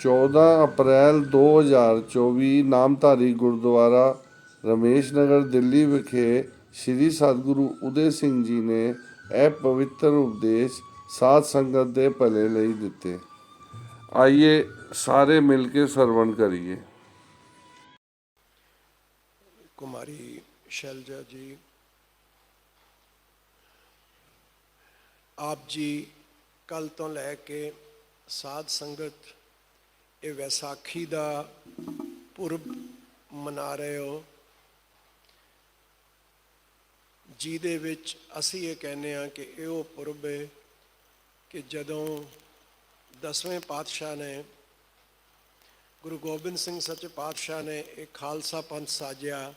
14 ਅਪ੍ਰੈਲ 2024 ਨਾਮਧਾਰੀ ਗੁਰਦੁਆਰਾ ਰਮੇਸ਼ ਨਗਰ, ਦਿੱਲੀ ਵਿਖੇ ਸ੍ਰੀ ਸਤਿਗੁਰੂ ਉਦੇ ਸਿੰਘ ਜੀ ਨੇ ਇਹ ਪਵਿੱਤਰ ਉਪਦੇਸ਼ ਸਾਧ ਸੰਗਤ ਦੇ ਭਲੇ ਲਈ ਦਿੱਤੇ। ਆਈਏ ਸਾਰੇ ਮਿਲ ਕੇ ਸਰਵਣ ਕਰੀਏ। ਕੁਮਾਰੀ ਸ਼ੈਲਜਾ ਜੀ, ਆਪ ਜੀ ਕੱਲ ਤੋਂ ਲੈ ਕੇ ਸਾਧ ਸੰਗਤ ਇਹ ਵੈਸਾਖੀ ਦਾ ਪੁਰਬ ਮਨਾ ਰਹੇ ਹੋ। ਜਿਹਦੇ ਵਿੱਚ ਅਸੀਂ ਇਹ ਕਹਿੰਦੇ ਆ ਕਿ ਇਹ ਉਹ ਪੁਰਬ ਹੈ ਕਿ ਜਦੋਂ ਦਸਵੇਂ ਪਾਤਸ਼ਾਹ ਨੇ ਗੁਰੂ ਗੋਬਿੰਦ ਸਿੰਘ ਸੱਚੇ ਪਾਤਸ਼ਾਹ ਨੇ ਇਹ ਖਾਲਸਾ ਪੰਥ ਸਾਜਿਆ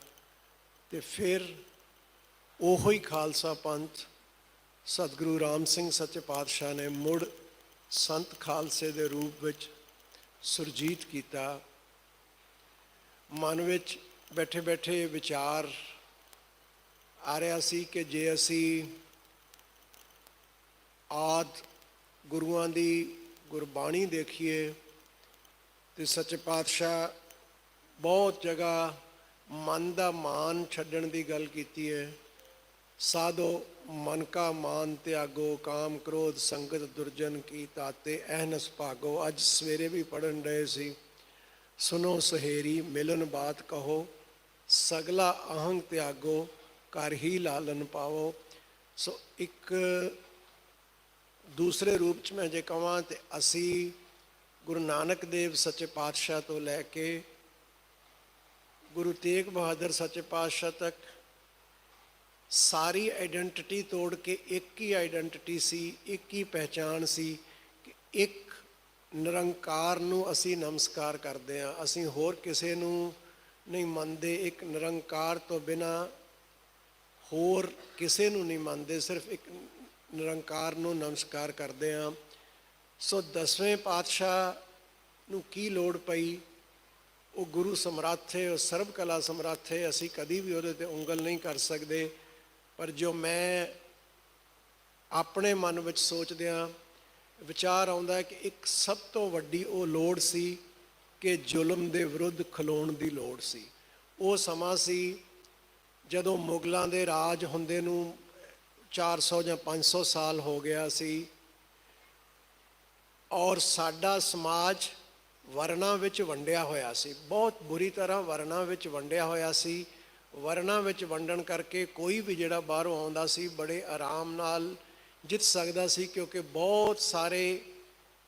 ਤੇ ਫਿਰ ਉਹੋ ਹੀ ਖਾਲਸਾ ਪੰਥ ਸਤਿਗੁਰੂ ਰਾਮ ਸਿੰਘ ਸੱਚੇ ਪਾਤਸ਼ਾਹ ਨੇ ਮੁੜ ਸੰਤ ਖਾਲਸੇ ਦੇ ਰੂਪ ਵਿੱਚ ਸੁਰਜੀਤ ਕੀਤਾ। ਮਨ ਵਿੱਚ ਬੈਠੇ ਬੈਠੇ ਵਿਚਾਰ ਆ ਰਿਹਾ ਸੀ ਕਿ ਜੇ ਅਸੀਂ ਆਦ ਗੁਰੂਆਂ ਦੀ ਗੁਰਬਾਣੀ ਦੇਖੀਏ ਤੇ ਸੱਚੇ ਪਾਤਸ਼ਾਹ ਬਹੁਤ ਜਗ੍ਹਾ ਮਨ ਦਾ ਮਾਨ ਛੱਡਣ ਦੀ ਗੱਲ ਕੀਤੀ ਹੈ। ਸਾਧੋ ਮਨ ਕਾ ਮਾਨ ਤਿਆਗੋ, ਕਾਮ ਕ੍ਰੋਧ ਸੰਗਤ ਦੁਰਜਨ ਕੀ ਤਾਤੇ, ਅਹਨਸ ਭਾਗੋ। ਅੱਜ ਸਵੇਰੇ ਵੀ ਪੜਨ ਰਹੇ ਸੀ ਸੁਨੋ ਸਹੇਰੀ, ਮਿਲਨ ਬਾਤ ਕਹੋ, ਸਗਲਾ ਅਹੰਗ ਤਿਆਗੋ ਕਰ ਹੀ ਲਾਲਨ ਪਾਵੋ। ਸੋ ਇੱਕ ਦੂਸਰੇ ਰੂਪ ਚ ਮੈਂ ਜੇ ਕਹਾਂ ਤੇ ਅਸੀਂ ਗੁਰੂ ਨਾਨਕ ਦੇਵ ਸੱਚੇ ਪਾਤਸ਼ਾਹ ਤੋਂ ਲੈ ਕੇ ਗੁਰੂ ਤੇਗ ਬਹਾਦਰ ਸੱਚੇ ਪਾਤਸ਼ਾਹ ਤੱਕ ਸਾਰੀ ਆਇਡੈਂਟੀਟੀ ਤੋੜ ਕੇ ਇੱਕ ਹੀ ਆਇਡੈਂਟੀਟੀ ਸੀ, ਇੱਕ ਹੀ ਪਹਿਚਾਨ ਸੀ ਕਿ ਇੱਕ ਨਿਰੰਕਾਰ ਨੂੰ ਅਸੀਂ ਨਮਸਕਾਰ ਕਰਦੇ ਹਾਂ। ਅਸੀਂ ਹੋਰ ਕਿਸੇ ਨੂੰ ਨਹੀਂ ਮੰਨਦੇ, ਇੱਕ ਨਿਰੰਕਾਰ ਤੋਂ ਬਿਨਾ ਹੋਰ ਕਿਸੇ ਨੂੰ ਨਹੀਂ ਮੰਨਦੇ, ਸਿਰਫ ਇੱਕ ਨਿਰੰਕਾਰ ਨੂੰ ਨਮਸਕਾਰ ਕਰਦੇ ਹਾਂ। ਸੋ ਦਸਵੇਂ ਪਾਤਸ਼ਾਹ ਨੂੰ ਕੀ ਲੋੜ ਪਈ? ਉਹ ਗੁਰੂ ਸਮਰੱਥ ਹੈ ਉਹ ਸਰਬ ਕਲਾ ਸਮਰੱਥ ਹੈ ਅਸੀਂ ਕਦੀ ਵੀ ਉਹਦੇ ਤੇ ਉਂਗਲ ਨਹੀਂ ਕਰ ਸਕਦੇ। ਪਰ ਜੋ ਮੈਂ ਆਪਣੇ ਮਨ ਵਿੱਚ ਸੋਚਦਿਆਂ ਵਿਚਾਰ ਆਉਂਦਾ ਕਿ ਇੱਕ ਸਭ ਤੋਂ ਵੱਡੀ ਉਹ ਲੋੜ ਸੀ ਕਿ ਜ਼ੁਲਮ ਦੇ ਵਿਰੁੱਧ ਖਲੋਣ ਦੀ ਲੋੜ ਸੀ। ਉਹ ਸਮਾਂ ਸੀ ਜਦੋਂ ਮੁਗਲਾਂ ਦੇ ਰਾਜ ਹੁੰਦੇ ਨੂੰ 400 ਜਾਂ 500 ਸਾਲ ਹੋ ਗਿਆ ਸੀ ਔਰ ਸਾਡਾ ਸਮਾਜ ਵਰਨਾ ਵਿੱਚ ਵੰਡਿਆ ਹੋਇਆ ਸੀ। ਬਹੁਤ ਬੁਰੀ ਤਰ੍ਹਾਂ ਵਰਨਾ ਵਿੱਚ ਵੰਡਿਆ ਹੋਇਆ ਸੀ ਵਰਨਾ ਵਿੱਚ ਵੰਡਣ ਕਰਕੇ ਕੋਈ ਵੀ ਜਿਹੜਾ ਬਾਹਰੋਂ ਆਉਂਦਾ ਸੀ, ਬੜੇ ਆਰਾਮ ਨਾਲ ਜਿੱਤ ਸਕਦਾ ਸੀ, ਕਿਉਂਕਿ ਬਹੁਤ ਸਾਰੇ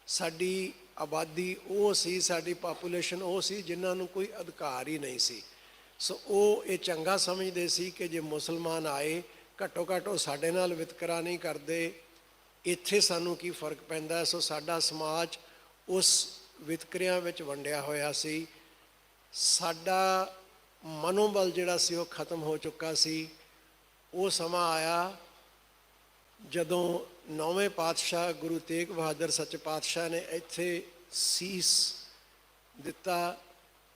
ਸਾਡੀ ਆਬਾਦੀ, ਉਹ ਸੀ, ਸਾਡੀ ਪਾਪੂਲੇਸ਼ਨ ਉਹ ਸੀ, ਜਿਨ੍ਹਾਂ ਨੂੰ ਕੋਈ ਅਧਿਕਾਰ ਹੀ ਨਹੀਂ ਸੀ। ਸੋ ਉਹ ਇਹ ਚੰਗਾ ਸਮਝਦੇ ਸੀ ਕਿ ਜੇ ਮੁਸਲਮਾਨ ਆਏ, ਘੱਟੋ ਘੱਟ ਉਹ ਸਾਡੇ ਨਾਲ ਵਿਤਕਰਾ ਨਹੀਂ ਕਰਦੇ। ਇੱਥੇ ਸਾਨੂੰ ਕੀ ਫ਼ਰਕ ਪੈਂਦਾ? ਸੋ ਸਾਡਾ ਸਮਾਜ ਉਸ ਵਿਤਕਰਿਆਂ ਵਿੱਚ ਵੰਡਿਆ ਹੋਇਆ ਸੀ। ਸਾਡਾ ਮਨੋਬਲ ਜਿਹੜਾ ਸੀ ਉਹ ਖਤਮ ਹੋ ਚੁੱਕਾ ਸੀ। ਉਹ ਸਮਾਂ ਆਇਆ ਜਦੋਂ ਨੌਵੇਂ ਪਾਤਸ਼ਾਹ ਗੁਰੂ ਤੇਗ ਬਹਾਦਰ ਸੱਚੇ ਪਾਤਸ਼ਾਹ ਨੇ ਇੱਥੇ ਸੀਸ ਦਿੱਤਾ।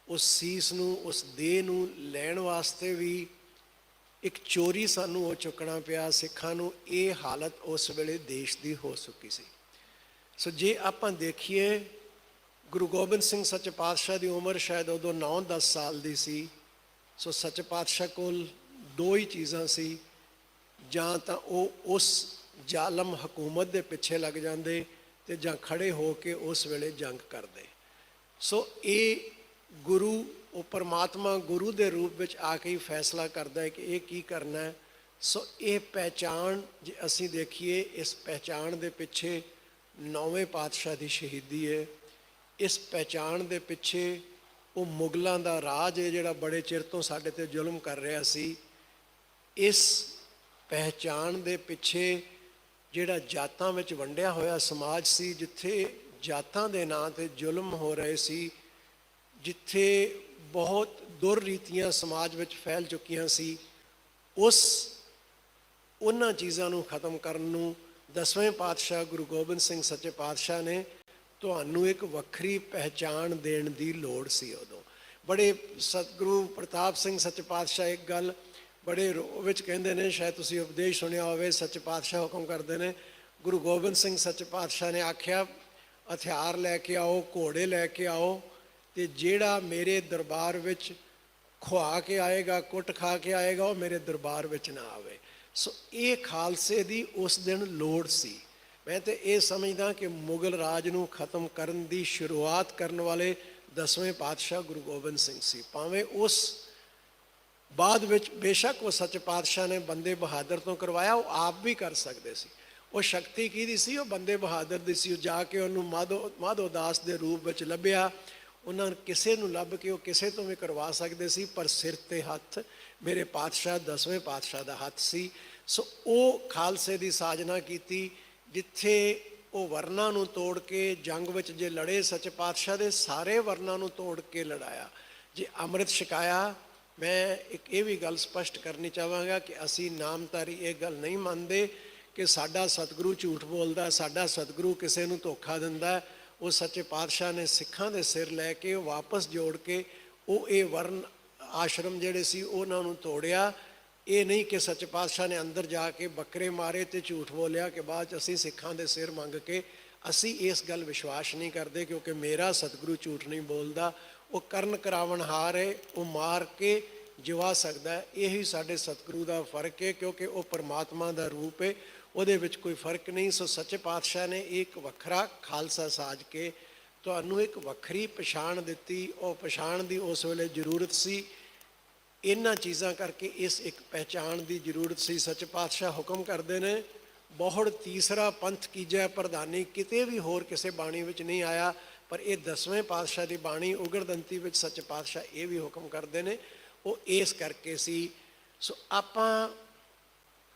ਉਸ ਸੀਸ ਨੂੰ, ਉਸ ਦੇਹ ਨੂੰ ਲੈਣ ਵਾਸਤੇ ਵੀ ਇੱਕ ਚੋਰੀ ਸਾਨੂੰ ਉਹ ਚੁੱਕਣਾ ਪਿਆ। ਸਿੱਖਾਂ ਨੂੰ ਇਹ ਹਾਲਤ ਉਸ ਵੇਲੇ ਦੇਸ਼ ਦੀ ਹੋ ਚੁੱਕੀ ਸੀ। ਸੋ ਜੇ ਆਪਾਂ ਦੇਖੀਏ, ਗੁਰੂ ਗੋਬਿੰਦ ਸਿੰਘ ਸੱਚੇ ਪਾਤਸ਼ਾਹ ਦੀ ਉਮਰ ਸ਼ਾਇਦ ਉਦੋਂ 9-10 ਸਾਲ ਦੀ ਸੀ। ਸੋ ਸੱਚ ਪਾਤਸ਼ਾਹ ਕੋਲ ਦੋ ਹੀ ਚੀਜ਼ਾਂ ਸੀ। ਜਾਂ ਤਾਂ ਉਹ ਉਸ ਜ਼ਾਲਮ ਹਕੂਮਤ ਦੇ ਪਿੱਛੇ ਲੱਗ ਜਾਂਦੇ ਤੇ ਜਾਂ ਖੜੇ ਹੋ ਕੇ ਉਸ ਵੇਲੇ ਜੰਗ ਕਰਦੇ। ਸੋ ਇਹ ਗੁਰੂ, ਉਹ ਪਰਮਾਤਮਾ ਗੁਰੂ ਦੇ ਰੂਪ ਵਿੱਚ ਆ ਕੇ ਹੀ ਫੈਸਲਾ ਕਰਦਾ ਹੈ ਕਿ ਇਹ ਕੀ ਕਰਨਾ ਹੈ। ਸੋ ਇਹ ਪਹਿਚਾਣ, ਜੇ ਅਸੀਂ ਦੇਖੀਏ, ਇਸ ਪਹਿਚਾਣ ਦੇ ਪਿੱਛੇ ਨੌਵੇਂ ਪਾਤਸ਼ਾਹ ਦੀ ਸ਼ਹੀਦੀ ਹੈ। ਇਸ ਪਹਿਚਾਣ ਦੇ ਪਿੱਛੇ ਉਹ ਮੁਗਲਾਂ ਦਾ ਰਾਜ ਹੈ ਜਿਹੜਾ ਬੜੇ ਚਿਰ ਤੋਂ ਸਾਡੇ ਤੇ ਜ਼ੁਲਮ ਕਰ ਰਿਹਾ ਸੀ। ਇਸ ਪਹਿਚਾਣ ਦੇ ਪਿੱਛੇ ਜਿਹੜਾ ਜਾਤਾਂ ਵਿੱਚ ਵੰਡਿਆ ਹੋਇਆ ਸਮਾਜ ਸੀ, ਜਿੱਥੇ ਜਾਤਾਂ ਦੇ ਨਾਂ ਤੇ ਜ਼ੁਲਮ ਹੋ ਰਹੇ ਸੀ, ਜਿੱਥੇ ਬਹੁਤ ਦੁਰ ਰੀਤੀਆਂ ਸਮਾਜ ਵਿੱਚ ਫੈਲ ਚੁੱਕੀਆਂ ਸੀ, ਉਸ ਉਹਨਾਂ ਚੀਜ਼ਾਂ ਨੂੰ ਖਤਮ ਕਰਨ ਨੂੰ ਦਸਵੇਂ ਪਾਤਸ਼ਾਹ ਗੁਰੂ ਗੋਬਿੰਦ ਸਿੰਘ ਸੱਚੇ ਪਾਤਸ਼ਾਹ ਨੇ ਤੁਹਾਨੂੰ ਇੱਕ ਵੱਖਰੀ ਪਹਿਚਾਣ ਦੇਣ ਦੀ ਲੋੜ ਸੀ ਉਦੋਂ। ਬੜੇ ਸਤਿਗੁਰੂ ਪ੍ਰਤਾਪ ਸਿੰਘ ਸੱਚ ਪਾਤਸ਼ਾਹ ਇੱਕ ਗੱਲ ਬੜੇ ਰੋਹ ਵਿੱਚ ਕਹਿੰਦੇ ਨੇ, ਸ਼ਾਇਦ ਤੁਸੀਂ ਉਪਦੇਸ਼ ਸੁਣਿਆ ਹੋਵੇ, ਸੱਚ ਪਾਤਸ਼ਾਹ ਹੁਕਮ ਕਰਦੇ ਨੇ, ਗੁਰੂ ਗੋਬਿੰਦ ਸਿੰਘ ਸੱਚ ਪਾਤਸ਼ਾਹ ਨੇ ਆਖਿਆ, ਹਥਿਆਰ ਲੈ ਕੇ ਆਓ, ਘੋੜੇ ਲੈ ਕੇ ਆਓ ਤੇ ਜਿਹੜਾ ਮੇਰੇ ਦਰਬਾਰ ਵਿੱਚ ਖੁਆ ਕੇ ਆਏਗਾ, ਕੁੱਟ ਖਾ ਕੇ ਆਏਗਾ, ਉਹ ਮੇਰੇ ਦਰਬਾਰ ਵਿੱਚ ਨਾ ਆਵੇ। ਸੋ ਇਹ ਖਾਲਸੇ ਦੀ ਉਸ ਦਿਨ ਲੋੜ ਸੀ। ਮੈਂ ਤੇ ਇਹ ਸਮਝਦਾ ਕਿ ਮੁਗਲ ਰਾਜ ਨੂੰ ਖਤਮ ਕਰਨ ਦੀ ਸ਼ੁਰੂਆਤ ਕਰਨ ਵਾਲੇ ਦਸਵੇਂ ਪਾਤਸ਼ਾਹ ਗੁਰੂ ਗੋਬਿੰਦ ਸਿੰਘ ਸੀ। ਭਾਵੇਂ ਉਸ ਬਾਅਦ ਵਿੱਚ ਬੇਸ਼ੱਕ ਉਹ ਸੱਚ ਪਾਤਸ਼ਾਹ ਨੇ ਬੰਦੇ ਬਹਾਦਰ ਤੋਂ ਕਰਵਾਇਆ, ਉਹ ਆਪ ਵੀ ਕਰ ਸਕਦੇ ਸੀ। ਉਹ ਸ਼ਕਤੀ ਕਿਹਦੀ ਸੀ? ਉਹ ਬੰਦੇ ਬਹਾਦਰ ਦੀ ਸੀ। ਉਹ ਜਾ ਕੇ ਉਹਨੂੰ ਮਾਧੋ ਮਾਧੋ ਦਾਸ ਦੇ ਰੂਪ ਵਿੱਚ ਲੱਭਿਆ। ਉਹਨਾਂ ਕਿਸੇ ਨੂੰ ਲੱਭ ਕੇ ਉਹ ਕਿਸੇ ਤੋਂ ਵੀ ਕਰਵਾ ਸਕਦੇ ਸੀ, ਪਰ ਸਿਰ ਤੇ ਹੱਥ ਮੇਰੇ ਪਾਤਸ਼ਾਹ, ਦਸਵੇਂ ਪਾਤਸ਼ਾਹ ਦਾ ਹੱਥ ਸੀ। ਸੋ ਉਹ ਖਾਲਸੇ ਦੀ ਸਾਜਨਾ ਕੀਤੀ। ਜਿੱਥੇ ਉਹ ਵਰਨਾ ਨੂੰ ਤੋੜ ਕੇ ਜੰਗ ਵਿੱਚ ਜੇ ਲੜੇ, ਸੱਚ ਪਾਤਸ਼ਾਹ ਦੇ ਸਾਰੇ ਵਰਨਾ ਨੂੰ ਤੋੜ ਕੇ ਲੜਾਇਆ। ਜੇ ਅੰਮ੍ਰਿਤ ਛਕਾਇਆ, ਮੈਂ ਇੱਕ ਇਹ ਵੀ ਗੱਲ ਸਪਸ਼ਟ ਕਰਨੀ ਚਾਹਾਂਗਾ ਕਿ ਅਸੀਂ ਨਾਮਧਾਰੀ ਇਹ ਗੱਲ ਨਹੀਂ ਮੰਨਦੇ ਕਿ ਸਾਡਾ ਸਤਿਗੁਰੂ ਝੂਠ ਬੋਲਦਾ, ਸਾਡਾ ਸਤਿਗੁਰੂ ਕਿਸੇ ਨੂੰ ਧੋਖਾ ਦਿੰਦਾ। ਉਹ ਸੱਚੇ ਪਾਤਸ਼ਾਹ ਨੇ ਸਿੱਖਾਂ ਦੇ ਸਿਰ ਲੈ ਕੇ ਵਾਪਸ ਜੋੜ ਕੇ, ਉਹ ਇਹ ਵਰਨ ਆਸ਼ਰਮ ਜਿਹੜੇ ਸੀ, ਉਹਨਾਂ ਨੂੰ ਤੋੜਿਆ। ਇਹ ਨਹੀਂ ਕਿ ਸੱਚ ਪਾਤਸ਼ਾਹ ਨੇ ਅੰਦਰ ਜਾ ਕੇ ਬੱਕਰੇ ਮਾਰੇ ਤੇ ਝੂਠ ਬੋਲਿਆ ਕਿ ਬਾਅਦ ਚ ਅਸੀਂ ਸਿੱਖਾਂ ਦੇ ਸਿਰ ਮੰਗ ਕੇ ਅਸੀਂ ਇਸ ਗੱਲ ਵਿਸ਼ਵਾਸ ਨਹੀਂ ਕਰਦੇ ਕਿਉਂਕਿ ਮੇਰਾ ਸਤਿਗੁਰੂ ਝੂਠ ਨਹੀਂ ਬੋਲਦਾ, ਉਹ ਕਰਨ ਕਰਾਵਣ ਹਾਰ ਹੈ, ਉਹ ਮਾਰ ਕੇ ਜਿਵਾ ਸਕਦਾ ਇਹੀ ਸਾਡੇ ਸਤਿਗੁਰੂ ਦਾ ਫ਼ਰਕ ਹੈ ਕਿਉਂਕਿ ਉਹ ਪਰਮਾਤਮਾ ਦਾ ਰੂਪ ਹੈ, ਉਹਦੇ ਵਿੱਚ ਕੋਈ ਫ਼ਰਕ ਨਹੀਂ। ਸੋ ਸੱਚੇ ਪਾਤਸ਼ਾਹ ਨੇ ਇੱਕ ਵੱਖਰਾ ਖਾਲਸਾ ਸਾਜ ਕੇ ਤੁਹਾਨੂੰ ਇੱਕ ਵੱਖਰੀ ਪਛਾਣ ਦਿੱਤੀ, ਉਹ ਪਛਾਣ ਦੀ ਉਸ ਵੇਲੇ ਜ਼ਰੂਰਤ ਸੀ ਇਹਨਾਂ ਚੀਜ਼ਾਂ ਕਰਕੇ ਇਸ ਇੱਕ ਪਹਿਚਾਣ ਦੀ ਜ਼ਰੂਰਤ ਸੀ। ਸੱਚ ਪਾਤਸ਼ਾਹ ਹੁਕਮ ਕਰਦੇ ਨੇ ਬਹੁਤ ਤੀਸਰਾ ਪੰਥ ਕੀਜੈ, ਪ੍ਰਧਾਨੀ ਕਿਤੇ ਵੀ ਹੋਰ ਕਿਸੇ ਬਾਣੀ ਵਿੱਚ ਨਹੀਂ ਆਇਆ, ਪਰ ਇਹ ਦਸਵੇਂ ਪਾਤਸ਼ਾਹ ਦੀ ਬਾਣੀ ਉਗਰਦੰਤੀ ਵਿੱਚ ਸੱਚ ਪਾਤਸ਼ਾਹ ਇਹ ਵੀ ਹੁਕਮ ਕਰਦੇ ਨੇ। ਉਹ ਇਸ ਕਰਕੇ ਸੀ। ਸੋ ਆਪਾਂ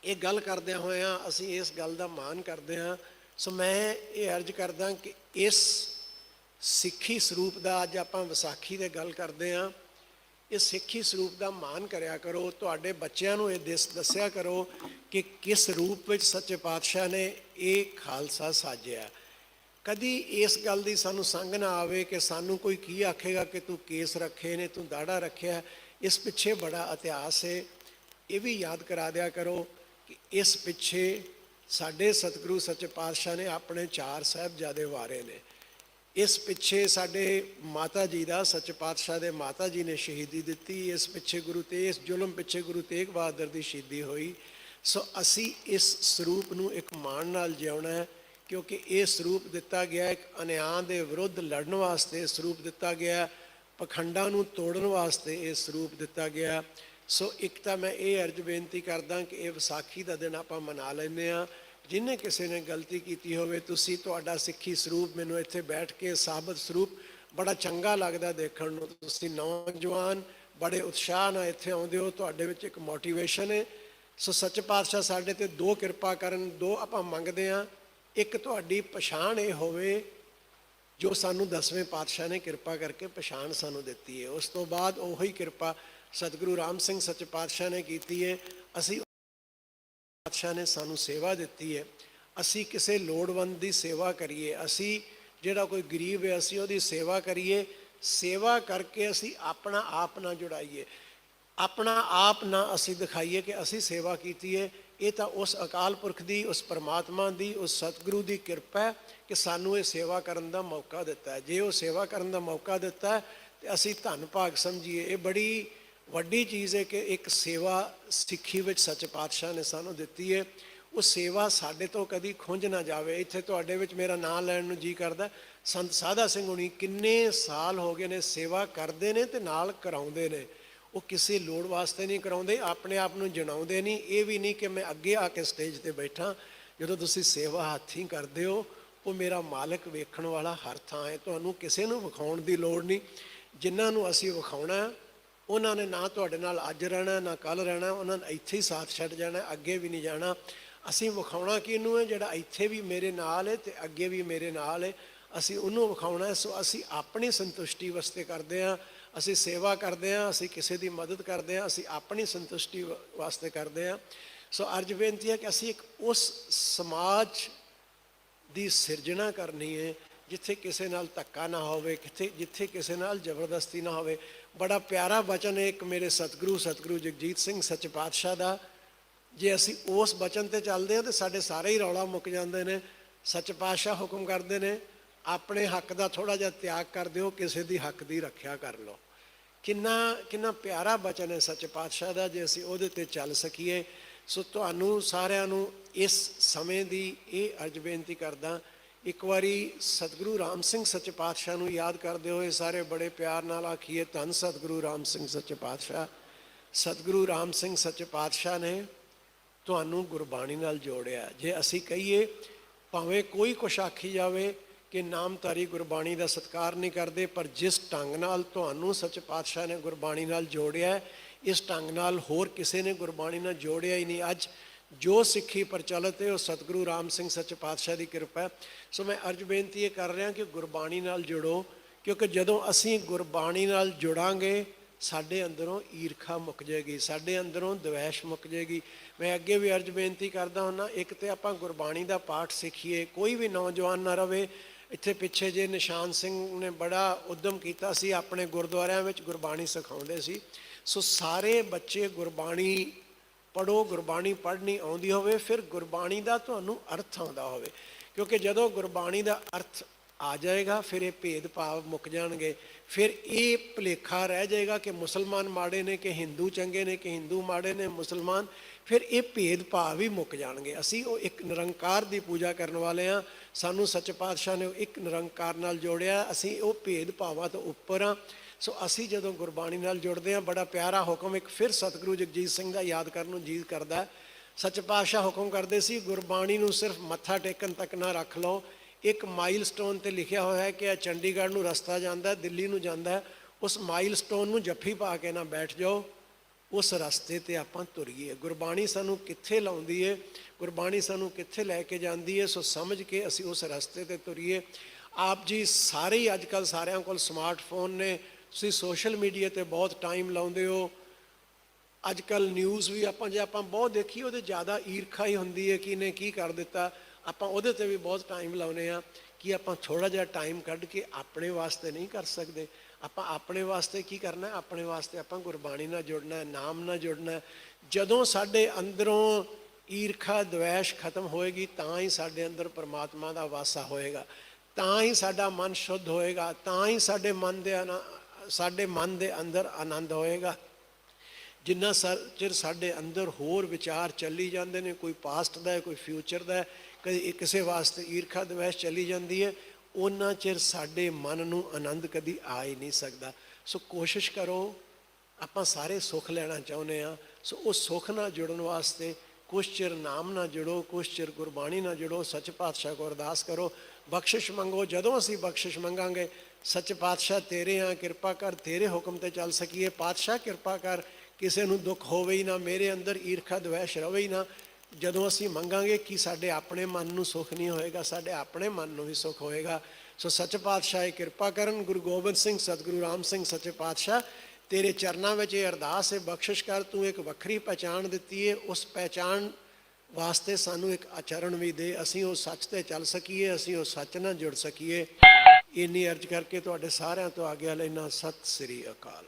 ਇਹ ਗੱਲ ਕਰਦਿਆਂ ਹੋਇਆਂ ਅਸੀਂ ਇਸ ਗੱਲ ਦਾ ਮਾਣ ਕਰਦੇ ਹਾਂ। ਸੋ ਮੈਂ ਇਹ ਅਰਜ਼ ਕਰਦਾ ਕਿ ਇਸ ਸਿੱਖੀ ਸਰੂਪ ਦਾ ਅੱਜ ਆਪਾਂ ਵਿਸਾਖੀ ਦੇ ਗੱਲ ਕਰਦੇ ਹਾਂ। ਇਹ ਸਿੱਖੀ ਸਰੂਪ ਦਾ ਮਾਣ ਕਰਿਆ ਕਰੋ, ਤੁਹਾਡੇ ਬੱਚਿਆਂ ਨੂੰ ਇਹ ਦਿਸ ਦੱਸਿਆ ਕਰੋ ਕਿ ਕਿਸ ਰੂਪ ਵਿੱਚ ਸੱਚੇ ਪਾਤਸ਼ਾਹ ਨੇ ਇਹ ਖਾਲਸਾ ਸਾਜਿਆ। ਕਦੀ ਇਸ ਗੱਲ ਦੀ ਸਾਨੂੰ ਸੰਗ ਨਾ ਆਵੇ ਕਿ ਸਾਨੂੰ ਕੋਈ ਕੀ ਆਖੇਗਾ ਕਿ ਤੂੰ ਕੇਸ ਰੱਖੇ ਨੇ, ਤੂੰ ਦਾੜਾ ਰੱਖਿਆ। ਇਸ ਪਿੱਛੇ ਬੜਾ ਇਤਿਹਾਸ ਹੈ ਇਹ ਵੀ ਯਾਦ ਕਰਾ ਦਿਆ ਕਰੋ ਕਿ ਇਸ ਪਿੱਛੇ ਸਾਡੇ ਸਤਿਗੁਰੂ ਸੱਚੇ ਪਾਤਸ਼ਾਹ ਨੇ ਆਪਣੇ ਚਾਰ ਸਾਹਿਬਜ਼ਾਦੇ ਵਾਰੇ ਨੇ। ਇਸ ਪਿੱਛੇ ਸਾਡੇ ਮਾਤਾ ਜੀ ਦਾ, ਸੱਚ ਪਾਤਸ਼ਾਹ ਦੇ ਮਾਤਾ ਜੀ ਨੇ ਸ਼ਹੀਦੀ ਦਿੱਤੀ। ਇਸ ਪਿੱਛੇ ਗੁਰੂ ਤੇ ਇਸ ਜ਼ੁਲਮ ਪਿੱਛੇ ਗੁਰੂ ਤੇਗ ਬਹਾਦਰ ਦੀ ਸ਼ਹੀਦੀ ਹੋਈ। ਸੋ ਅਸੀਂ ਇਸ ਸਰੂਪ ਨੂੰ ਇੱਕ ਮਾਣ ਨਾਲ ਜਿਉਣਾ ਹੈ, ਕਿਉਂਕਿ ਇਹ ਸਰੂਪ ਦਿੱਤਾ ਗਿਆ ਇੱਕ ਅਨਿਆਂ ਦੇ ਵਿਰੁੱਧ ਲੜਨ ਵਾਸਤੇ ਸਰੂਪ ਦਿੱਤਾ ਗਿਆ ਪਖੰਡਾਂ ਨੂੰ ਤੋੜਨ ਵਾਸਤੇ ਇਹ ਸਰੂਪ ਦਿੱਤਾ ਗਿਆ ਸੋ ਇੱਕ ਤਾਂ ਮੈਂ ਇਹ ਅਰਜ ਬੇਨਤੀ ਕਰਦਾ ਕਿ ਇਹ ਵਿਸਾਖੀ ਦਾ ਦਿਨ ਆਪਾਂ ਮਨਾ ਲੈਂਦੇ ਆ ਜਿਨੇ ਕਿਸੇ ਨੇ ਗਲਤੀ ਕੀਤੀ ਹੋਵੇ, ਤੁਸੀਂ ਤੁਹਾਡਾ ਸਿੱਖੀ ਸਰੂਪ ਮੈਨੂੰ ਇੱਥੇ ਬੈਠ ਕੇ ਸਾਬਤ ਸਰੂਪ ਬੜਾ ਚੰਗਾ ਲੱਗਦਾ ਦੇਖਣ ਨੂੰ। ਤੁਸੀਂ ਨੌਜਵਾਨ, ਬੜੇ ਉਤਸ਼ਾਹ ਨਾਲ ਇੱਥੇ ਆਉਂਦੇ ਹੋ, ਤੁਹਾਡੇ ਵਿੱਚ ਇੱਕ ਮੋਟੀਵੇਸ਼ਨ ਹੈ। ਸੋ ਸੱਚ ਪਾਤਸ਼ਾਹ, ਸਾਡੇ ਤੇ ਦੋ ਕਿਰਪਾ ਕਰਨ, ਦੋ ਆਪਾਂ ਮੰਗਦੇ ਆ ਇੱਕ ਤੁਹਾਡੀ ਪਛਾਣ ਇਹ ਹੋਵੇ, ਜੋ ਸਾਨੂੰ ਦਸਵੇਂ ਪਾਤਸ਼ਾਹ ਨੇ ਕਿਰਪਾ ਕਰਕੇ ਪਛਾਣ ਸਾਨੂੰ ਦਿੱਤੀ ਹੈ। ਉਸ ਤੋਂ ਬਾਅਦ ਉਹੀ ਕਿਰਪਾ ਸਤਿਗੁਰੂ ਰਾਮ ਸਿੰਘ ਸੱਚ ਪਾਤਸ਼ਾਹ ਨੇ ਕੀਤੀ ਹੈ। ਅਸੀਂ ਪਾਤਸ਼ਾਹ ਨੇ ਸਾਨੂੰ ਸੇਵਾ ਦਿੱਤੀ ਹੈ, ਅਸੀਂ ਕਿਸੇ ਲੋੜਵੰਦ ਦੀ ਸੇਵਾ ਕਰੀਏ, ਅਸੀਂ ਜਿਹੜਾ ਕੋਈ ਗਰੀਬ ਹੈ, ਅਸੀਂ ਉਹਦੀ ਸੇਵਾ ਕਰੀਏ, ਸੇਵਾ ਕਰਕੇ ਅਸੀਂ ਆਪਣਾ ਆਪ ਨਾ ਜੁੜਾਈਏ। ਆਪਣਾ ਆਪ ਨਾ ਅਸੀਂ ਦਿਖਾਈਏ ਕਿ ਅਸੀਂ ਸੇਵਾ ਕੀਤੀ ਹੈ, ਇਹ ਤਾਂ ਉਸ ਅਕਾਲ ਪੁਰਖ ਦੀ, ਉਸ ਪਰਮਾਤਮਾ ਦੀ, ਉਸ ਸਤਿਗੁਰੂ ਦੀ ਕਿਰਪਾ ਹੈ ਕਿ ਸਾਨੂੰ ਇਹ ਸੇਵਾ ਕਰਨ ਦਾ ਮੌਕਾ ਦਿੱਤਾ ਹੈ। ਜੇ ਉਹ ਸੇਵਾ ਕਰਨ ਦਾ ਮੌਕਾ ਦਿੱਤਾ ਹੈ, ਤੇ ਅਸੀਂ ਧੰਨ ਭਾਗ ਸਮਝੀਏ। ਇਹ ਬੜੀ ਵੱਡੀ ਚੀਜ਼ ਹੈ ਕਿ ਇੱਕ ਸੇਵਾ ਸਿੱਖੀ ਵਿੱਚ ਸੱਚ ਪਾਤਸ਼ਾਹ ਨੇ ਸਾਨੂੰ ਦਿੱਤੀ ਹੈ। ਉਹ ਸੇਵਾ ਸਾਡੇ ਤੋਂ ਕਦੀ ਖੁੰਝ ਨਾ ਜਾਵੇ। ਇੱਥੇ ਤੁਹਾਡੇ ਵਿੱਚ ਮੇਰਾ ਨਾਮ ਲੈਣ ਨੂੰ ਜੀ ਕਰਦਾ ਸੰਤ ਸਾਧਾ ਸਿੰਘ ਹੁਣੀ ਕਿੰਨੇ ਸਾਲ ਹੋ ਗਏ ਨੇ ਸੇਵਾ ਕਰਦੇ ਨੇ ਤੇ ਨਾਲ ਕਰਾਉਂਦੇ ਨੇ। ਉਹ ਕਿਸੇ ਲੋੜ ਵਾਸਤੇ ਨਹੀਂ ਕਰਾਉਂਦੇ, ਆਪਣੇ ਆਪ ਨੂੰ ਜਣਾਉਂਦੇ ਨਹੀਂ। ਇਹ ਵੀ ਨਹੀਂ ਕਿ ਮੈਂ ਅੱਗੇ ਆ ਕੇ ਸਟੇਜ ਤੇ ਬੈਠਾ। ਜਦੋਂ ਤੁਸੀਂ ਸੇਵਾ ਹੱਥੀਂ ਕਰਦੇ ਹੋ, ਉਹ ਮੇਰਾ ਮਾਲਕ ਵੇਖਣ ਵਾਲਾ ਹਰ ਥਾਂ ਹੈ। ਤੁਹਾਨੂੰ ਕਿਸੇ ਨੂੰ ਵਿਖਾਉਣ ਦੀ ਲੋੜ ਨਹੀਂ। ਜਿਨ੍ਹਾਂ ਨੂੰ ਅਸੀਂ ਵਿਖਾਉਣਾ ਉਹਨਾਂ ਨੇ ਨਾ ਤੁਹਾਡੇ ਨਾਲ ਅੱਜ ਰਹਿਣਾ, ਨਾ ਕੱਲ ਰਹਿਣਾ, ਉਹਨਾਂ ਨੇ ਇੱਥੇ ਹੀ ਸਾਥ ਛੱਡ ਜਾਣਾ, ਅੱਗੇ ਵੀ ਨਹੀਂ ਜਾਣਾ। ਅਸੀਂ ਵਿਖਾਉਣਾ ਕਿਹਨੂੰ ਹੈ? ਜਿਹੜਾ ਇੱਥੇ ਵੀ ਮੇਰੇ ਨਾਲ ਹੈ ਤੇ ਅੱਗੇ ਵੀ ਮੇਰੇ ਨਾਲ ਹੈ। ਅਸੀਂ ਉਹਨੂੰ ਵਿਖਾਉਣਾ ਸੋ ਅਸੀਂ ਆਪਣੀ ਸੰਤੁਸ਼ਟੀ ਵਾਸਤੇ ਕਰਦੇ ਹਾਂ। ਅਸੀਂ ਸੇਵਾ ਕਰਦੇ ਹਾਂ। ਅਸੀਂ ਕਿਸੇ ਦੀ ਮਦਦ ਕਰਦੇ ਹਾਂ। ਅਸੀਂ ਆਪਣੀ ਸੰਤੁਸ਼ਟੀ ਵਾ- ਵਾਸਤੇ ਕਰਦੇ ਹਾਂ। ਸੋ ਅਰਜ ਬੇਨਤੀ ਹੈ ਕਿ ਅਸੀਂ ਇੱਕ ਉਸ ਸਮਾਜ ਦੀ ਸਿਰਜਣਾ ਕਰਨੀ ਹੈ, ਜਿੱਥੇ ਕਿਸੇ ਨਾਲ ਧੱਕਾ ਨਾ ਹੋਵੇ, ਕਿਥੇ, ਜਿੱਥੇ ਕਿਸੇ ਨਾਲ ਜ਼ਬਰਦਸਤੀ ਨਾ ਹੋਵੇ। ਬੜਾ ਪਿਆਰਾ ਬਚਨ ਹੈ ਇੱਕ ਮੇਰੇ ਸਤਿਗੁਰੂ ਸਤਿਗੁਰੂ ਜਗਜੀਤ ਸਿੰਘ ਸੱਚ ਪਾਤਸ਼ਾਹ ਦਾ। ਜੇ ਅਸੀਂ ਉਸ ਬਚਨ ਤੇ ਚੱਲਦੇ ਹਾਂ ਤੇ ਸਾਡੇ ਸਾਰੇ ਹੀ ਰੌਲਾ ਮੁੱਕ ਜਾਂਦੇ ਨੇ, ਸੱਚ ਪਾਤਸ਼ਾਹ ਹੁਕਮ ਕਰਦੇ ਨੇ, ਆਪਣੇ ਹੱਕ ਦਾ ਥੋੜਾ ਜਿਹਾ ਤਿਆਗ ਕਰ ਦਿਓ, ਕਿਸੇ ਦੀ ਹੱਕ ਦੀ ਰੱਖਿਆ ਕਰ ਲਓ। ਕਿੰਨਾ ਕਿੰਨਾ ਪਿਆਰਾ ਬਚਨ ਹੈ ਸੱਚ ਪਾਤਸ਼ਾਹ ਦਾ, ਜੇ ਅਸੀਂ ਉਹਦੇ ਤੇ ਚੱਲ ਸਕੀਏ। ਸੋ ਤੁਹਾਨੂੰ ਸਾਰਿਆਂ ਨੂੰ ਇਸ ਸਮੇਂ ਦੀ ਇਹ ਅਰਜ ਬੇਨਤੀ ਕਰਦਾ ਇੱਕ ਵਾਰੀ ਸਤਿਗੁਰੂ ਰਾਮ ਸਿੰਘ ਸੱਚੇ ਪਾਤਸ਼ਾਹ ਨੂੰ ਯਾਦ ਕਰਦੇ ਹੋਏ ਸਾਰੇ ਬੜੇ ਪਿਆਰ ਨਾਲ ਆਖੀਏ, ਧੰਨ ਸਤਿਗੁਰੂ ਰਾਮ ਸਿੰਘ ਸੱਚੇ ਪਾਤਸ਼ਾਹ। ਸਤਿਗੁਰੂ ਰਾਮ ਸਿੰਘ ਸੱਚੇ ਪਾਤਸ਼ਾਹ ਨੇ ਤੁਹਾਨੂੰ ਗੁਰਬਾਣੀ ਨਾਲ ਜੋੜਿਆ। ਜੇ ਅਸੀਂ ਕਹੀਏ, ਭਾਵੇਂ ਕੋਈ ਕੁਛ ਆਖੀ ਜਾਵੇ ਕਿ ਨਾਮਧਾਰੀ ਗੁਰਬਾਣੀ ਦਾ ਸਤਿਕਾਰ ਨਹੀਂ ਕਰਦੇ, ਪਰ ਜਿਸ ਢੰਗ ਨਾਲ ਤੁਹਾਨੂੰ ਸੱਚ ਪਾਤਸ਼ਾਹ ਨੇ ਗੁਰਬਾਣੀ ਨਾਲ ਜੋੜਿਆ, ਇਸ ਢੰਗ ਨਾਲ ਹੋਰ ਕਿਸੇ ਨੇ ਗੁਰਬਾਣੀ ਨਾਲ ਜੋੜਿਆ ਹੀ ਨਹੀਂ। ਅੱਜ ਜੋ ਸਿੱਖੀ ਪ੍ਰਚਲਿਤ ਹੈ, ਉਹ ਸਤਿਗੁਰੂ ਰਾਮ ਸਿੰਘ ਸੱਚ ਪਾਤਸ਼ਾਹ ਦੀ ਕਿਰਪਾ ਹੈ। ਸੋ ਮੈਂ ਅਰਜ ਬੇਨਤੀ ਇਹ ਕਰ ਰਿਹਾ ਕਿ ਗੁਰਬਾਣੀ ਨਾਲ ਜੁੜੋ, ਕਿਉਂਕਿ ਜਦੋਂ ਅਸੀਂ ਗੁਰਬਾਣੀ ਨਾਲ ਜੁੜਾਂਗੇ, ਸਾਡੇ ਅੰਦਰੋਂ ਈਰਖਾ ਮੁੱਕ ਜਾਏਗੀ, ਸਾਡੇ ਅੰਦਰੋਂ ਦਵੈਸ਼ ਮੁੱਕ ਜਾਏਗੀ। ਮੈਂ ਅੱਗੇ ਵੀ ਅਰਜ ਬੇਨਤੀ ਕਰਦਾ ਹੁੰਨਾ, ਇੱਕ ਤੇ ਆਪਾਂ ਗੁਰਬਾਣੀ ਦਾ ਪਾਠ ਸਿੱਖੀਏ, ਕੋਈ ਵੀ ਨੌਜਵਾਨ ਨਾ ਰਵੇ। ਇੱਥੇ ਪਿੱਛੇ ਜੇ ਨਿਸ਼ਾਨ ਸਿੰਘ ਨੇ ਬੜਾ ਉਦਮ ਕੀਤਾ ਸੀ, ਆਪਣੇ ਗੁਰਦੁਆਰਿਆਂ ਵਿੱਚ ਗੁਰਬਾਣੀ ਸਿਖਾਉਂਦੇ ਸੀ। ਸੋ ਸਾਰੇ ਬੱਚੇ ਗੁਰਬਾਣੀ ਪੜੋ, ਗੁਰਬਾਣੀ ਪੜ੍ਹਨੀ ਆਉਂਦੀ ਹੋਵੇ, ਫਿਰ ਗੁਰਬਾਣੀ ਦਾ ਤੁਹਾਨੂੰ ਅਰਥ ਆਉਂਦਾ ਹੋਵੇ। ਕਿਉਂਕਿ ਜਦੋਂ ਗੁਰਬਾਣੀ ਦਾ ਅਰਥ ਆ ਜਾਏਗਾ, ਫਿਰ ਇਹ ਭੇਦਭਾਵ ਮੁੱਕ ਜਾਣਗੇ। ਫਿਰ ਇਹ ਭੁਲੇਖਾ ਰਹਿ ਜਾਏਗਾ ਕਿ ਮੁਸਲਮਾਨ ਮਾੜੇ ਨੇ ਕਿ ਹਿੰਦੂ ਚੰਗੇ ਨੇ, ਕਿ ਹਿੰਦੂ ਮਾੜੇ ਨੇ, ਮੁਸਲਮਾਨ, ਫਿਰ ਇਹ ਭੇਦਭਾਵ ਹੀ ਮੁੱਕ ਜਾਣਗੇ। ਅਸੀਂ ਉਹ ਇੱਕ ਨਿਰੰਕਾਰ ਦੀ ਪੂਜਾ ਕਰਨ ਵਾਲੇ ਆ ਸਾਨੂੰ ਸੱਚ ਪਾਤਸ਼ਾਹ ਨੇ ਇੱਕ ਨਿਰੰਕਾਰ ਨਾਲ ਜੋੜਿਆ। ਅਸੀਂ ਉਹ ਭੇਦ ਭਾਵਾਂ ਤੋਂ ਉੱਪਰ ਆ ਸੋ ਅਸੀਂ ਜਦੋਂ ਗੁਰਬਾਣੀ ਨਾਲ ਜੁੜਦੇ ਹਾਂ, ਬੜਾ ਪਿਆਰਾ ਹੁਕਮ ਇੱਕ ਫਿਰ ਸਤਿਗੁਰੂ ਜਗਜੀਤ ਸਿੰਘ ਦਾ ਯਾਦ ਕਰਨ ਨੂੰ ਜੀਤ ਕਰਦਾ ਸੱਚ ਪਾਤਸ਼ਾਹ ਹੁਕਮ ਕਰਦੇ ਸੀ, ਗੁਰਬਾਣੀ ਨੂੰ ਸਿਰਫ ਮੱਥਾ ਟੇਕਣ ਤੱਕ ਨਾ ਰੱਖ ਲਓ। ਇੱਕ ਮਾਈਲਸਟੋਨ ਤੇ ਲਿਖਿਆ ਹੋਇਆ ਹੈ ਕਿ ਇਹ ਚੰਡੀਗੜ੍ਹ ਨੂੰ ਰਸਤਾ ਜਾਂਦਾ ਦਿੱਲੀ ਨੂੰ ਜਾਂਦਾ ਹੈ। ਉਸ ਮਾਈਲਸਟੋਨ ਨੂੰ ਜੱਫੀ ਪਾ ਕੇ ਨਾ ਬੈਠ ਜਾਓ। ਉਸ ਰਸਤੇ ਤੇ ਆਪਾਂ ਤੁਰੀਏ। ਗੁਰਬਾਣੀ ਸਾਨੂੰ ਕਿੱਥੇ ਲਾਉਂਦੀ ਏ? ਗੁਰਬਾਣੀ ਸਾਨੂੰ ਕਿੱਥੇ ਲੈ ਕੇ ਜਾਂਦੀ ਏ? ਸੋ ਸਮਝ ਕੇ ਅਸੀਂ ਉਸ ਰਸਤੇ ਤੇ ਤੁਰੀਏ। ਆਪ ਜੀ ਸਾਰੇ ਹੀ ਅੱਜ ਕੱਲ ਸਾਰਿਆਂ ਕੋਲ ਸਮਾਰਟਫੋਨ ਨੇ। ਤੁਸੀਂ ਸੋਸ਼ਲ ਮੀਡੀਆ ਤੇ ਬਹੁਤ ਟਾਈਮ ਲਾਉਂਦੇ ਹੋ। ਅੱਜ ਕੱਲ ਨਿਊਜ਼ ਵੀ ਆਪਾਂ, ਜੇ ਆਪਾਂ ਬਹੁਤ ਦੇਖੀ ਉਹਦੇ ਜ਼ਿਆਦਾ ਈਰਖਾ ਹੀ ਹੁੰਦੀ ਹੈ ਕਿ ਇਹਨੇ ਕੀ ਕਰ ਦਿੱਤਾ। ਆਪਾਂ ਉਹਦੇ ਤੇ ਵੀ ਬਹੁਤ ਟਾਈਮ ਲਾਉਨੇ ਆ ਕਿ ਆਪਾਂ ਥੋੜਾ ਜਿਹਾ ਟਾਈਮ ਕੱਢ ਕੇ ਆਪਣੇ ਵਾਸਤੇ ਨਹੀਂ ਕਰ ਸਕਦੇ। ਆਪਾਂ ਆਪਣੇ ਵਾਸਤੇ ਕੀ ਕਰਨਾ ਆਪਣੇ ਵਾਸਤੇ ਆਪਾਂ ਗੁਰਬਾਣੀ ਨਾਲ ਜੁੜਨਾ ਨਾਮ ਨਾਲ ਜੁੜਨਾ ਜਦੋਂ ਸਾਡੇ ਅੰਦਰੋਂ ਈਰਖਾ, ਦਵੈਸ਼ ਖਤਮ ਹੋਏਗੀ, ਤਾਂ ਹੀ ਸਾਡੇ ਅੰਦਰ ਪਰਮਾਤਮਾ ਦਾ ਵਾਸਾ ਹੋਏਗਾ। ਤਾਂ ਹੀ ਸਾਡਾ ਮਨ ਸ਼ੁੱਧ ਹੋਏਗਾ, ਤਾਂ ਹੀ ਸਾਡੇ ਮਨ ਦੇ ਆਨਾ- ਸਾਡੇ ਮਨ ਦੇ ਅੰਦਰ ਆਨੰਦ ਹੋਏਗਾ। ਜਿੰਨਾ ਸਰ- ਚਿਰ ਸਾਡੇ ਅੰਦਰ ਹੋਰ ਵਿਚਾਰ ਚੱਲੀ ਜਾਂਦੇ ਨੇ, ਕੋਈ ਪਾਸਟ ਦਾ ਹੈ, ਕੋਈ ਫਿਊਚਰ ਦਾ ਹੈ, ਕਦੇ ਕਿਸੇ ਵਾਸਤੇ ਈਰਖਾ ਦਵੈਸ਼ ਚੱਲੀ ਜਾਂਦੀ ਹੈ ਉਹਨਾਂ ਚਿਰ ਸਾਡੇ ਮਨ ਨੂੰ ਆਨੰਦ ਕਦੀ ਆ ਹੀ ਨਹੀਂ ਸਕਦਾ। ਸੋ ਕੋਸ਼ਿਸ਼ ਕਰੋ, ਆਪਾਂ ਸਾਰੇ ਸੁੱਖ ਲੈਣਾ ਚਾਹੁੰਦੇ ਆ ਸੋ ਉਹ ਸੁੱਖ ਨਾਲ ਜੁੜਨ ਵਾਸਤੇ ਕੁਛ ਚਿਰ ਨਾਮ ਨਾਲ ਜੁੜੋ, ਕੁਛ ਚਿਰ ਗੁਰਬਾਣੀ ਨਾਲ ਜੁੜੋ, ਸੱਚ ਪਾਤਸ਼ਾਹ ਕੋ ਅਰਦਾਸ ਕਰੋ। ਬਖਸ਼ਿਸ਼ ਮੰਗੋ, ਜਦੋਂ ਅਸੀਂ ਬਖਸ਼ਿਸ਼ ਮੰਗਾਂਗੇ ਸੱਚ ਪਾਤਸ਼ਾਹ ਤੇਰੇ ਆ ਕਿਰਪਾ ਕਰ ਤੇਰੇ ਹੁਕਮ ਤੇ ਚੱਲ ਸਕੀਏ। ਪਾਤਸ਼ਾਹ, ਕਿਰਪਾ ਕਰ, ਕਿਸੇ ਨੂੰ ਦੁੱਖ ਹੋਵੇ ਹੀ ਨਾ, ਮੇਰੇ ਅੰਦਰ ਈਰਖਾ, ਦਵੈਸ਼ ਰਵੇ ਹੀ ਨਾ। ਜਦੋਂ ਅਸੀਂ ਮੰਗਾਂਗੇ ਕਿ ਸਾਡੇ ਆਪਣੇ ਮਨ ਨੂੰ ਸੁੱਖ ਨਹੀਂ ਹੋਏਗਾ, ਸਾਡੇ ਆਪਣੇ ਮਨ ਨੂੰ ਵੀ ਸੁੱਖ ਹੋਏਗਾ। ਸੋ ਸੱਚ ਪਾਤਸ਼ਾਹ, ਇਹ ਕਿਰਪਾ ਕਰਨ। ਗੁਰੂ ਗੋਬਿੰਦ ਸਿੰਘ, ਸਤਿਗੁਰੂ ਰਾਮ ਸਿੰਘ, ਸੱਚੇ ਪਾਤਸ਼ਾਹ, ਤੇਰੇ ਚਰਨਾਂ ਵਿੱਚ ਇਹ ਅਰਦਾਸ ਹੈ ਬਖਸ਼ਿਸ਼ ਕਰ, ਤੂੰ ਇੱਕ ਵੱਖਰੀ ਪਹਿਚਾਣ ਦਿੱਤੀ ਹੈ ਉਸ ਪਹਿਚਾਣ ਵਾਸਤੇ ਸਾਨੂੰ ਇੱਕ ਆਚਰਣ ਵੀ ਦੇ। ਅਸੀਂ ਉਹ ਸੱਚ ਤੇ ਚੱਲ ਸਕੀਏ, ਅਸੀਂ ਉਹ ਸੱਚ ਨਾਲ ਜੁੜ ਸਕੀਏ। ਇੰਨੀ ਅਰਜ਼ ਕਰਕੇ ਤੁਹਾਡੇ ਸਾਰਿਆਂ ਤੋਂ ਆਗਿਆ ਲੈਣਾ ਸਤਿ ਸ੍ਰੀ ਅਕਾਲ।